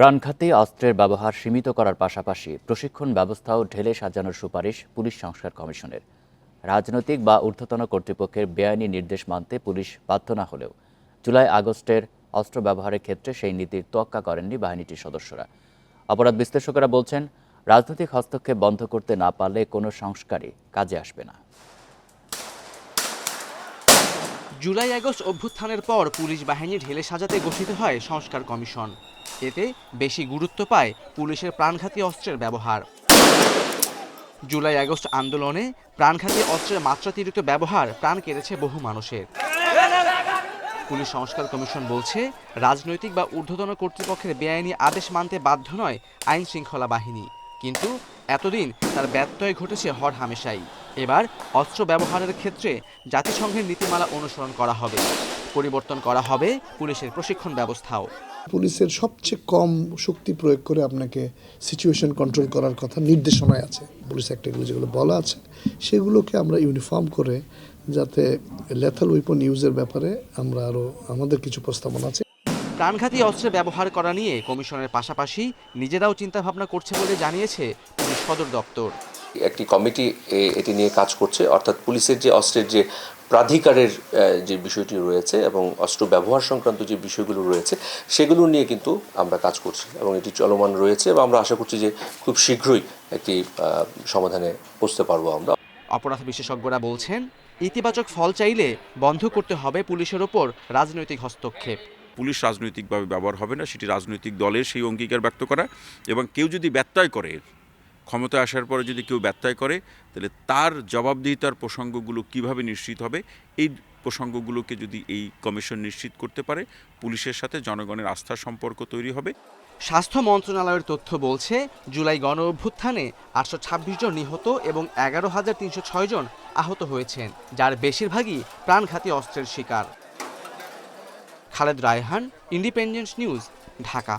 প্রাণঘাতী অস্ত্রের ব্যবহার সীমিত করার পাশাপাশি প্রশিক্ষণ ব্যবস্থাও ঢেলে সাজানোর সুপারিশ পুলিশ সংস্কার কমিশনের। রাজনৈতিক বা ঊর্ধ্বতন কর্তৃপক্ষের বেআইনি নির্দেশ মানতে পুলিশ বাধ্য না হলেও জুলাই আগস্টের অস্ত্র ব্যবহারের ক্ষেত্রে সেই নীতির তোয়াক্কা করেননি বাহিনীটির সদস্যরা। অপরাধ বিশ্লেষকেরা বলছেন, রাজনৈতিক হস্তক্ষেপ বন্ধ করতে না পারলে কোনো সংস্কারই কাজে আসবে না। জুলাই, আগস্ট অভ্যুত্থানের পর পুলিশ বাহিনী ঢেলে সাজাতে গঠিত হয় সংস্কার কমিশন। এতে বেশি গুরুত্ব পায় পুলিশের প্রাণঘাতী অস্ত্রের ব্যবহার। জুলাই, আগস্ট আন্দোলনে প্রাণঘাতী অস্ত্রের মাত্রাতিরিক্ত ব্যবহার প্রাণ কেড়েছে বহু মানুষের। পুলিশ সংস্কার কমিশন বলছে, রাজনৈতিক বা ঊর্ধ্বতন কর্তৃপক্ষের বেআইনি আদেশ মানতে বাধ্য নয় আইন শৃঙ্খলা বাহিনী। কিন্তু এতদিন তার ব্যত্যয় ঘটেছে হর হামেশাই। এবার অস্ত্র ব্যবহারের ক্ষেত্রে জাতিসংঘের নীতিমালা অনুসরণ করা হবে। পরিবর্তন করা হবে পুলিশের প্রশিক্ষণ ব্যবস্থাও। পুলিশের সবচেয়ে কম শক্তি প্রয়োগ করে আপনাকে সিচুয়েশন কন্ট্রোল করার কথা নির্দেশনায় আছে। পুলিশ অ্যাক্টগুলো যেগুলো বলা আছে সেগুলোকে আমরা ইউনিফর্ম করে যাতে লেথাল উইপন ইউজের ব্যাপারে আমরা আরও আমাদের কিছু প্রস্তাবনা আছে। প্রাণঘাতী অস্ত্রের ব্যবহার করা নিয়ে কমিশনের পাশাপাশি নিজেরাও চিন্তাভাবনা করছে বলে জানিয়েছে সদর দপ্তর। একটি কমিটি এ- এটি নিয়ে কাজ করছে অর্থাৎ পুলিশের যে অস্ত্রের যে প্রাধিকারের যে বিষয়টি রয়েছে এবং অস্ত্র ব্যবহার সংক্রান্ত যে বিষয়গুলো রয়েছে সেগুলো নিয়ে কিন্তু আমরা কাজ করছি এবং এটি চলমান রয়েছে এবং আমরা আশা করছি যে খুব শীঘ্রই একটি সমাধানে পৌঁছতে পারব আমরা। অপরাধ বিশেষজ্ঞরা বলছেন ইতিবাচক ফল চাইলে বন্ধ করতে হবে পুলিশের ওপর রাজনৈতিক হস্তক্ষেপ। পুলিশ রাজনৈতিকভাবে ব্যবহার হবে না সেটি রাজনৈতিক দলের সেই অঙ্গীকার ব্যক্ত করা এবং কেউ যদি ব্যত্যয় করে ক্ষমতায় আসার পরে যদি কেউ ব্যত্যয় করে, তাহলে তার জবাবদিহিতার প্রসঙ্গগুলো কীভাবে নিশ্চিত হবে? এই প্রসঙ্গগুলোকে যদি এই কমিশন নিশ্চিত করতে পারে, পুলিশের সাথে জনগণের আস্থার সম্পর্ক তৈরি হবে। স্বাস্থ্য মন্ত্রণালয়ের তথ্য বলছে, জুলাই গণ অভ্যুত্থানে আটশো ছাব্বিশ জন নিহত এবং এগারো হাজার তিনশো ছয় জন আহত হয়েছেন, যার বেশিরভাগই প্রাণঘাতী অস্ত্রের শিকার। Khaled Raihan, independence news, Dhaka.